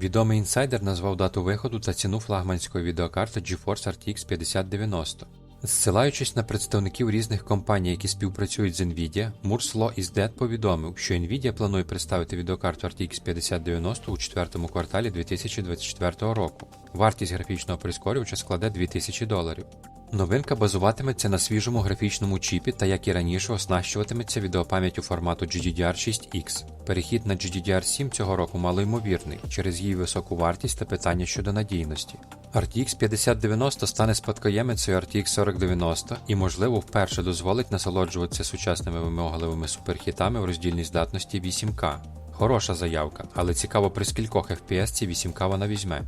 Відомий інсайдер назвав дату виходу та ціну флагманської відеокарти GeForce RTX 5090. Зсилаючись на представників різних компаній, які співпрацюють з Nvidia, Moore's Law is Dead повідомив, що Nvidia планує представити відеокарту RTX 5090 у четвертому кварталі 2024 року. Вартість графічного прискорювача складе 2000 доларів. Новинка базуватиметься на свіжому графічному чіпі та, як і раніше, оснащуватиметься відеопам'яттю формату GDDR6X. Перехід на GDDR7 цього року малоймовірний через її високу вартість та питання щодо надійності. RTX 5090 стане спадкоємицею RTX 4090 і, можливо, вперше дозволить насолоджуватися сучасними вимогливими суперхітами в роздільній здатності 8К. Хороша заявка, але цікаво при скількох FPS ці 8К вона візьме.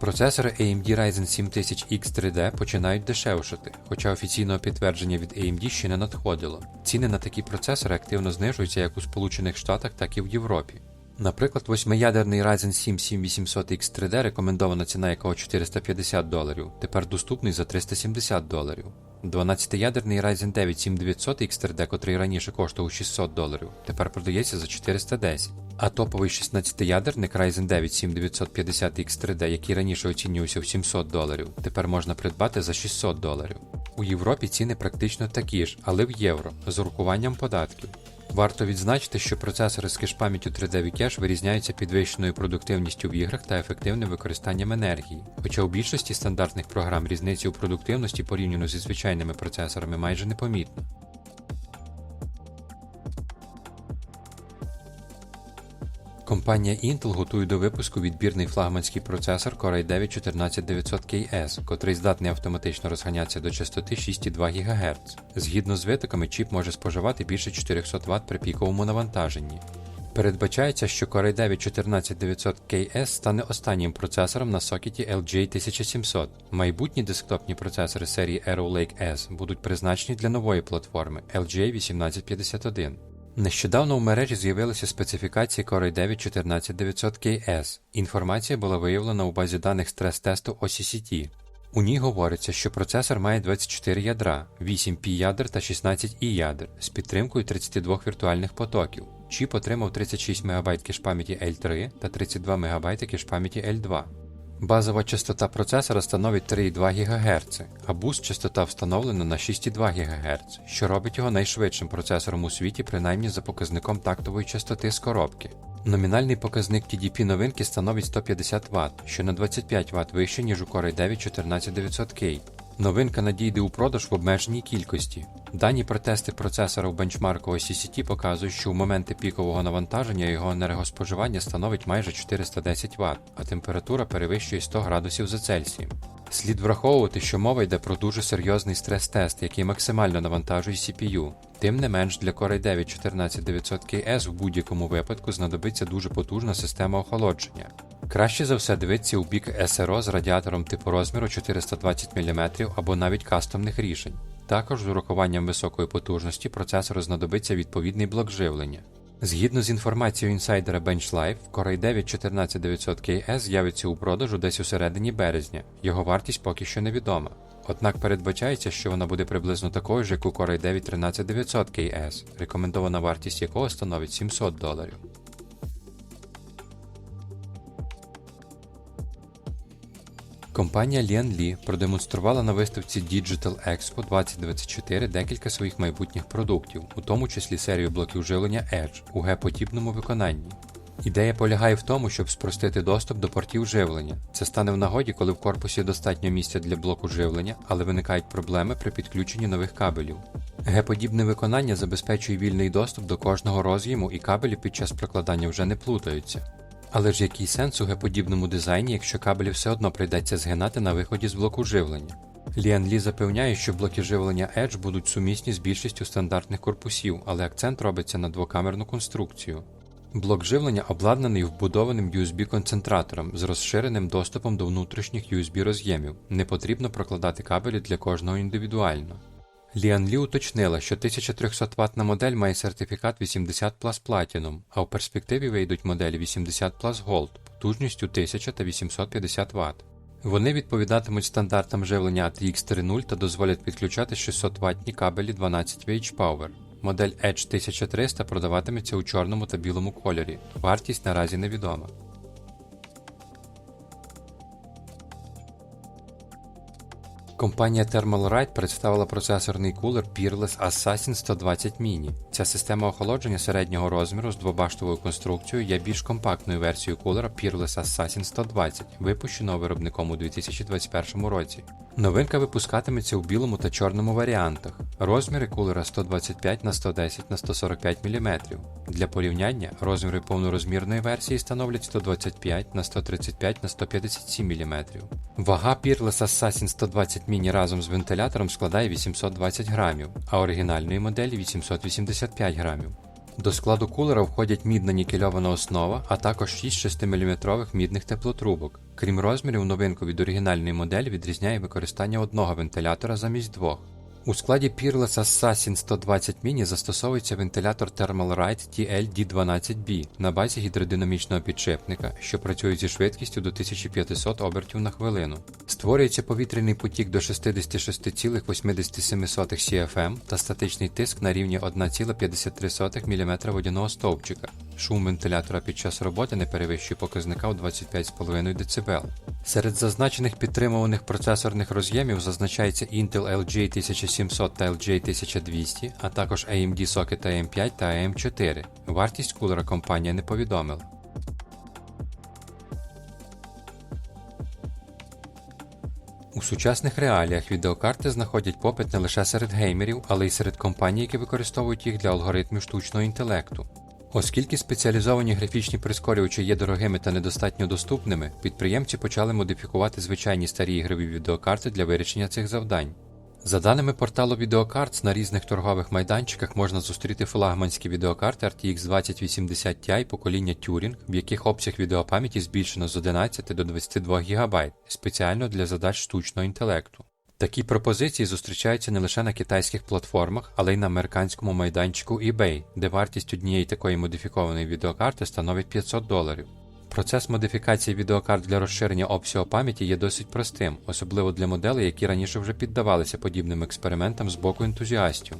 Процесори AMD Ryzen 7000 X3D починають дешевшати, хоча офіційного підтвердження від AMD ще не надходило. Ціни на такі процесори активно знижуються як у Сполучених Штатах, так і в Європі. Наприклад, восьмиядерний Ryzen 7 7800 X3D, рекомендована ціна якого 450 доларів, тепер доступний за 370 доларів. 12-ядерний Ryzen 9 7900 X3D, котрий раніше коштував 600 доларів, тепер продається за 410. А топовий 16-ядерник Ryzen 9 7950 X3D, який раніше оцінювався в 700 доларів, тепер можна придбати за 600 доларів. У Європі ціни практично такі ж, але в євро, з урахуванням податків. Варто відзначити, що процесори з кеш-пам'яттю 3D V-Cache вирізняються підвищеною продуктивністю в іграх та ефективним використанням енергії, хоча у більшості стандартних програм різниці у продуктивності порівняно зі звичайними процесорами майже непомітно. Компанія Intel готує до випуску відбірний флагманський процесор Core i9 14900KS, котрий здатний автоматично розганятися до частоти 6,2 ГГц. Згідно з витоками, чіп може споживати більше 400 Вт при піковому навантаженні. Передбачається, що Core i9 14900KS стане останнім процесором на сокеті LGA1700. Майбутні десктопні процесори серії Arrow Lake S будуть призначені для нової платформи LGA1851. Нещодавно в мережі з'явилися специфікації Core i9 14900KS. Інформація була виявлена у базі даних стрес-тесту OCCT. У ній говориться, що процесор має 24 ядра, 8 пі ядер та 16 і ядер з підтримкою 32 віртуальних потоків. Чіп отримав 36 МБ кеш-пам'яті L3 та 32 МБ кеш-пам'яті L2. Базова частота процесора становить 3,2 ГГц, а буст частота встановлена на 6,2 ГГц, що робить його найшвидшим процесором у світі, принаймні за показником тактової частоти з коробки. Номінальний показник TDP новинки становить 150 Вт, що на 25 Вт вище, ніж у Core i9 14900K. Новинка надійде у продаж в обмеженій кількості. Дані про тести процесора в бенчмарку OCCT показують, що в моменти пікового навантаження його енергоспоживання становить майже 410 Вт, а температура перевищує 100 градусів за Цельсієм. Слід враховувати, що мова йде про дуже серйозний стрес-тест, який максимально навантажує CPU. Тим не менш, для Core i9 14900KS в будь-якому випадку знадобиться дуже потужна система охолодження. Краще за все дивитися у бік SRO з радіатором типу розміру 420 мм або навіть кастомних рішень. Також з урахуванням високої потужності процесору знадобиться відповідний блок живлення. Згідно з інформацією інсайдера BenchLife, Core i9 14900KS з'явиться у продажу десь у середині березня, його вартість поки що невідома. Однак передбачається, що вона буде приблизно такою ж, як у Core i9 13900KS, рекомендована вартість якого становить 700 доларів. Компанія Lian Li продемонструвала на виставці Digital Expo 2024 декілька своїх майбутніх продуктів, у тому числі серію блоків живлення Edge у Г-подібному виконанні. Ідея полягає в тому, щоб спростити доступ до портів живлення. Це стане в нагоді, коли в корпусі достатньо місця для блоку живлення, але виникають проблеми при підключенні нових кабелів. Г-подібне виконання забезпечує вільний доступ до кожного роз'єму і кабелі під час прокладання вже не плутаються. Але ж який сенс у Г-подібному дизайні, якщо кабелі все одно прийдеться згинати на виході з блоку живлення? Ліан Лі запевняє, що блоки живлення Edge будуть сумісні з більшістю стандартних корпусів, але акцент робиться на двокамерну конструкцію. Блок живлення обладнаний вбудованим USB-концентратором з розширеним доступом до внутрішніх USB роз'ємів. Не потрібно прокладати кабелі для кожного індивідуально. Ліан Лі уточнила, що 1300 ватна модель має сертифікат 80 Plus Platinum, а в перспективі вийдуть моделі 80 Plus Gold потужністю 1000 та 850 Вт. Вони відповідатимуть стандартам живлення ATX 3.0 та дозволять підключати 600 ватні кабелі 12 VH Power. Модель Edge 1300 продаватиметься у чорному та білому кольорі. Вартість наразі невідома. Компанія Thermalright представила процесорний кулер Peerless Assassin 120 Mini. Ця система охолодження середнього розміру з двобаштовою конструкцією є більш компактною версією кулера Peerless Assassin 120, випущеного виробником у 2021 році. Новинка випускатиметься у білому та чорному варіантах. Розміри кулера 125 на 110 на 145 мм. Для порівняння розміри повнорозмірної версії становлять 125 на 135 на 157 мм. Вага Peerless Assassin 120 Mini разом з вентилятором складає 820 грамів, а оригінальної моделі 885 грамів. До складу кулера входять мідна нікельована основа, а також 6 6-мм мідних теплотрубок. Крім розмірів, новинку від оригінальної моделі відрізняє використання одного вентилятора замість двох. У складі Peerless Assassin 120 Mini застосовується вентилятор Thermalright TL-D12B на базі гідродинамічного підшипника, що працює зі швидкістю до 1500 обертів на хвилину. Створюється повітряний потік до 66,87 CFM та статичний тиск на рівні 1,53 мм водяного стовпчика. Шум вентилятора під час роботи не перевищує показника у 25,5 дБ. Серед зазначених підтримуваних процесорних роз'ємів зазначається Intel LG 1700 та LG 1200, а також AMD Socket AM5 та AM4. Вартість кулера компанія не повідомила. У сучасних реаліях відеокарти знаходять попит не лише серед геймерів, але й серед компаній, які використовують їх для алгоритмів штучного інтелекту. Оскільки спеціалізовані графічні прискорювачі є дорогими та недостатньо доступними, підприємці почали модифікувати звичайні старі ігрові відеокарти для вирішення цих завдань. За даними порталу Videocards, на різних торгових майданчиках можна зустріти флагманські відеокарти RTX 2080 Ti покоління Turing, в яких обсяг відеопам'яті збільшено з 11 до 22 ГБ спеціально для задач штучного інтелекту. Такі пропозиції зустрічаються не лише на китайських платформах, але й на американському майданчику eBay, де вартість однієї такої модифікованої відеокарти становить 500 доларів. Процес модифікації відеокарт для розширення обсягу пам'яті є досить простим, особливо для моделей, які раніше вже піддавалися подібним експериментам з боку ентузіастів.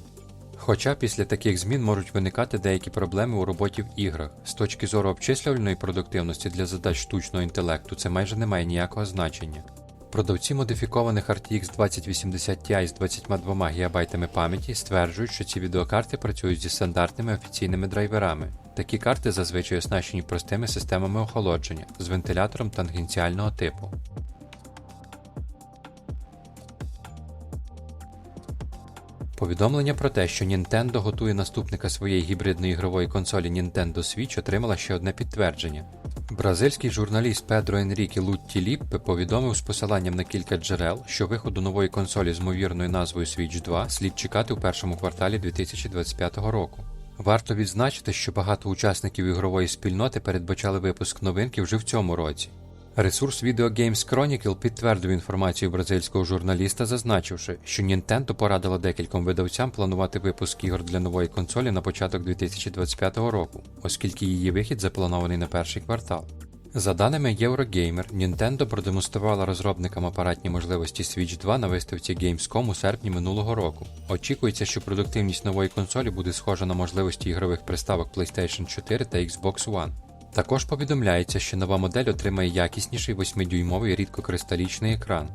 Хоча після таких змін можуть виникати деякі проблеми у роботі в іграх, з точки зору обчислювальної продуктивності для задач штучного інтелекту це майже не має ніякого значення. Продавці модифікованих RTX 2080 Ti з 22 ГБ пам'яті стверджують, що ці відеокарти працюють зі стандартними офіційними драйверами. Такі карти зазвичай оснащені простими системами охолодження з вентилятором тангенціального типу. Повідомлення про те, що Nintendo готує наступника своєї гібридної ігрової консолі Nintendo Switch отримала ще одне підтвердження. Бразильський журналіст Педро Енрікі Лутті Ліппе повідомив з посиланням на кілька джерел, що виходу нової консолі з ймовірною назвою Switch 2 слід чекати у першому кварталі 2025 року. Варто відзначити, що багато учасників ігрової спільноти передбачали випуск новинки вже в цьому році. Ресурс Video Games Chronicle підтвердив інформацію бразильського журналіста, зазначивши, що Nintendo порадила декільком видавцям планувати випуск ігор для нової консолі на початок 2025 року, оскільки її вихід запланований на перший квартал. За даними Eurogamer, Nintendo продемонструвала розробникам апаратні можливості Switch 2 на виставці Gamescom у серпні минулого року. Очікується, що продуктивність нової консолі буде схожа на можливості ігрових приставок PlayStation 4 та Xbox One. Також повідомляється, що нова модель отримає якісніший 8-дюймовий рідкокристалічний екран.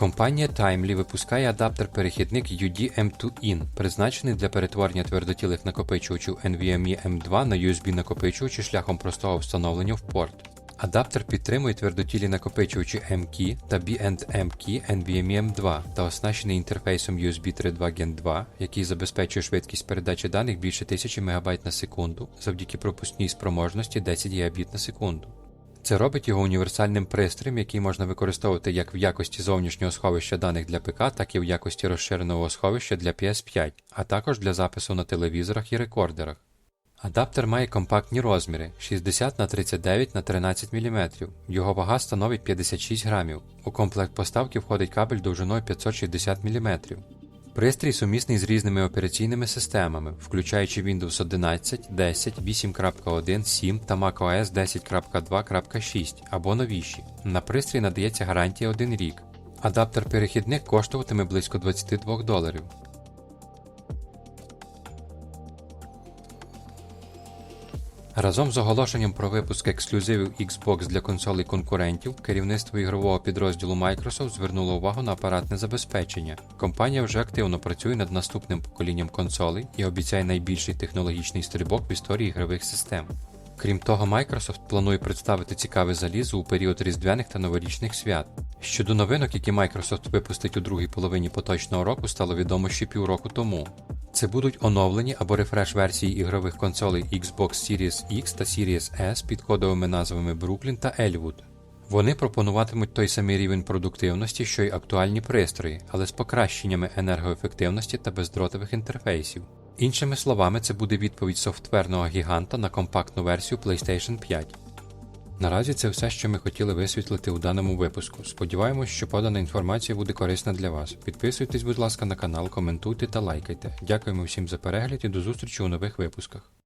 Компанія Timely випускає адаптер-перехідник UD-M2In, призначений для перетворення твердотілих накопичувачів NVMe M2 на USB-накопичувачі шляхом простого встановлення в порт. Адаптер підтримує твердотілі накопичувачі M-Key та B&M-Key NVMe M2 та оснащений інтерфейсом USB 3.2 Gen 2, який забезпечує швидкість передачі даних більше 1000 МБ на секунду завдяки пропускній спроможності 10 Гбіт на секунду. Це робить його універсальним пристроєм, який можна використовувати як в якості зовнішнього сховища даних для ПК, так і в якості розширеного сховища для PS5, а також для запису на телевізорах і рекордерах. Адаптер має компактні розміри 60 на 39 на 13 мм. Його вага становить 56 грамів. У комплект поставки входить кабель довжиною 560 мм. Пристрій сумісний з різними операційними системами, включаючи Windows 11, 10, 8.1, 7 та macOS 10.2.6 або новіші. На пристрій надається гарантія 1 рік. Адаптер-перехідник коштуватиме близько 22 доларів. Разом з оголошенням про випуск ексклюзивів Xbox для консолей конкурентів, керівництво ігрового підрозділу Microsoft звернуло увагу на апаратне забезпечення. Компанія вже активно працює над наступним поколінням консолей і обіцяє найбільший технологічний стрибок в історії ігрових систем. Крім того, Microsoft планує представити цікаве залізо у період різдвяних та новорічних свят. Щодо новинок, які Microsoft випустить у другій половині поточного року, стало відомо ще півроку тому. Це будуть оновлені або рефреш версії ігрових консолей Xbox Series X та Series S під кодовими назвами Brooklyn та Elwood. Вони пропонуватимуть той самий рівень продуктивності, що й актуальні пристрої, але з покращеннями енергоефективності та бездротових інтерфейсів. Іншими словами, це буде відповідь софтверного гіганта на компактну версію PlayStation 5. Наразі це все, що ми хотіли висвітлити у даному випуску. Сподіваємось, що подана інформація буде корисна для вас. Підписуйтесь, будь ласка, на канал, коментуйте та лайкайте. Дякуємо всім за перегляд і до зустрічі у нових випусках.